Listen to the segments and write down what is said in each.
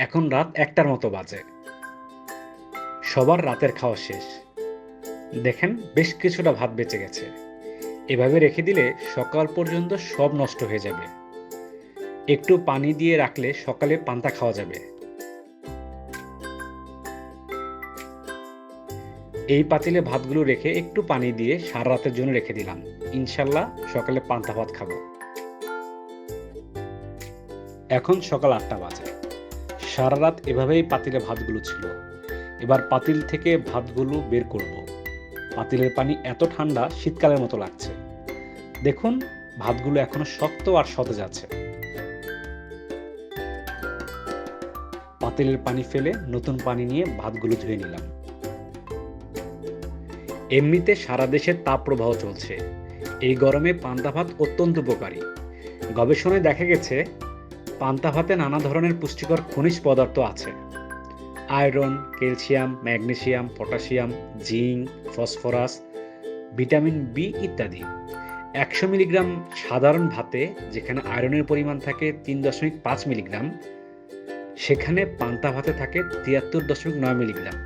এখন রাত একটার মতো বাজে। সবার রাতের খাওয়া শেষ। দেখেন বেশ কিছুটা ভাত বেঁচে গেছে। এভাবে রেখে দিলে সকাল পর্যন্ত সব নষ্ট হয়ে যাবে। একটু পানি দিয়ে রাখলে সকালে পান্তা খাওয়া যাবে। এই পাতিলে ভাতগুলো রেখে একটু পানি দিয়ে সারা রাতের জন্য রেখে দিলাম। ইনশাল্লাহ সকালে পান্তা ভাত খাব। এখন সকাল আটটা বাজে। সারা রাত এভাবেই পাতিলে ভাতগুলো ছিল। এবার পাতিল থেকে ভাতগুলো বের করব। পাতিলের পানি এত ঠান্ডা শীতকালের মতো লাগছে। দেখুন, ভাতগুলো এখনও শক্ত আর সতেজ আছে। পাতিলের পানি ফেলে নতুন পানি নিয়ে ভাতগুলো ধুয়ে নিলাম। এমনিতে সারা দেশে তাপ প্রবাহ চলছে। এই গরমে পান্তা ভাত অত্যন্ত উপকারী। গবেষণায় দেখা গেছে পান্তা ভাতে নানা ধরনের পুষ্টিকর খনিজ পদার্থ আছে। Iron, calcium, magnesium, potassium, zinc, phosphorus, vitamin B ইত্যাদি। একশো মিলিগ্রাম সাধারণ ভাতে, যেখানে আয়রনের পরিমাণ থাকে তিন দশমিক পাঁচ মিলিগ্রাম, সেখানে পান্তা ভাতে থাকে তিয়াত্তর দশমিক নয় মিলিগ্রাম।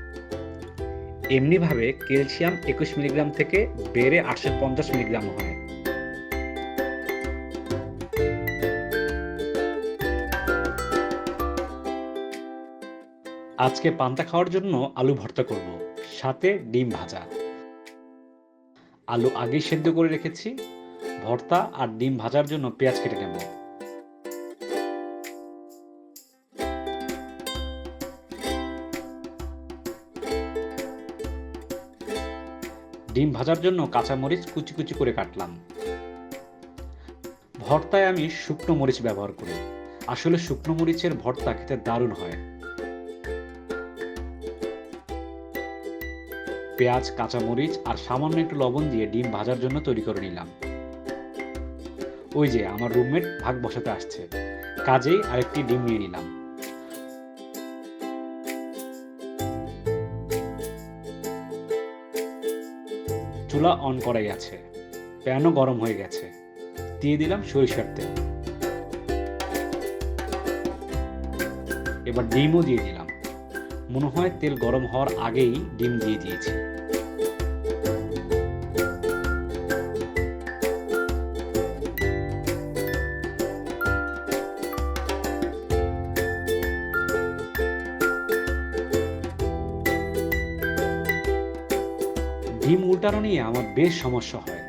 এমনিভাবে ক্যালসিয়াম একুশ মিলিগ্রাম থেকে বেড়ে আটশো পঞ্চাশ মিলিগ্রাম হয়। আজকে পান্তা খাওয়ার জন্য আলু ভর্তা করব, সাথে ডিম ভাজা। আলু আগেই সেদ্ধ করে রেখেছি, ভর্তা আর ডিম ভাজার জন্য পেঁয়াজ কেটে নেব। ডিম ভাজার জন্য কাঁচামরিচ কুচি কুচি করে কাটলাম। ভর্তায় আমি শুকনো মরিচ ব্যবহার করি। আসলে শুকনো মরিচের ভর্তা খেতে দারুণ হয়। পেঁয়াজ, কাঁচামরিচ আর সামান্য একটু লবণ দিয়ে ডিম ভাজার জন্য তৈরি করে নিলাম। ওই যে আমার রুমমেট ভাগ বসাতে আসছে। কাজেই আরেকটি ডিম নিয়ে নিলাম। চুলা অন করাই আছে। প্যানও গরম হয়ে গেছে। দিয়ে দিলাম সরিষার তেল। এবার ডিমও দিয়ে দিলাম। মনে হয় তেল গরম হওয়ার আগেই ডিম দিয়ে দিয়েছি। ডিম উল্টানো নিয়ে আমার বেশ সমস্যা হয়।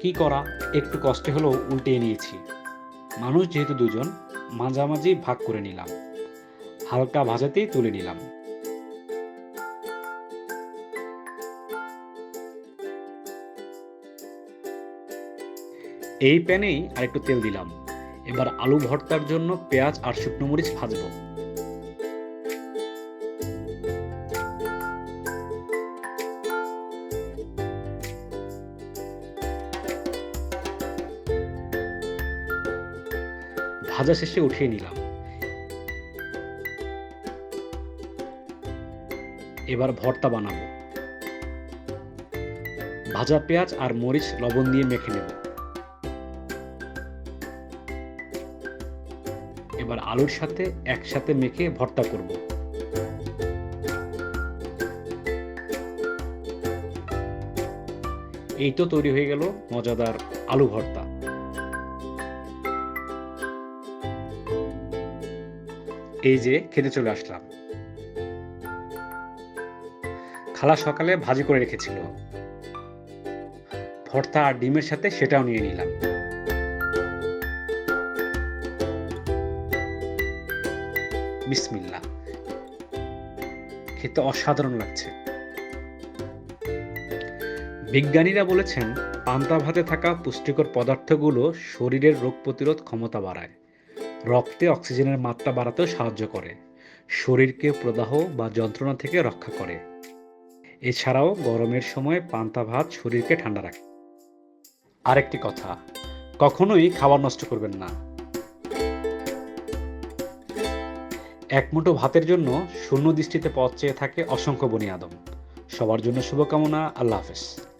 কি করা? একটু কষ্টে হলেও উল্টিয়ে নিয়েছি। মানুষ যেহেতু দুজন মাঝামাঝি ভাগ করে নিলাম। হালকা ভাজাতেই তুলে নিলাম। এই প্যানেই আরেকটু তেল দিলাম। এবার আলু ভর্তার জন্য পেঁয়াজ আর শুকনো মরিচ ভাজবো। ভাজা শেষে উঠিয়ে নিলাম। এবার ভর্তা বানাবো। ভাজা পেঁয়াজ আর মরিচ লবণ দিয়ে মেখে নেব। এবার আলুর সাথে একসাথে মেখে ভর্তা করব। এই তো তৈরি হয়ে গেল মজাদার আলু ভর্তা। এই যে খেতে চলে আসলাম। খালা সকালে ভাজি করে রেখেছিল। ভর্তা আর ডিমের সাথে সেটাও নিয়ে নিলাম। বিসমিল্লা খেতে অসাধারণ লাগছে। বিজ্ঞানীরা বলেছেন, পান্তা ভাতে থাকা পুষ্টিকর পদার্থগুলো শরীরের রোগ প্রতিরোধ ক্ষমতা বাড়ায়। রক্তে অক্সিজেনের মাত্রা বাড়াতেও সাহায্য করে শরীরকে প্রদাহ বা যন্ত্রণা থেকে রক্ষা করে। এছাড়াও গরমের সময় পান্তা ভাত শরীরকে ঠান্ডা রাখে। আরেকটি কথা, কখনোই খাবার নষ্ট করবেন না। এক মুঠো ভাতের জন্য শূন্য দৃষ্টিতে পথ চেয়ে থাকে অসংখ্য বনি আদম সবার জন্য শুভকামনা, আল্লাহ হাফেজ।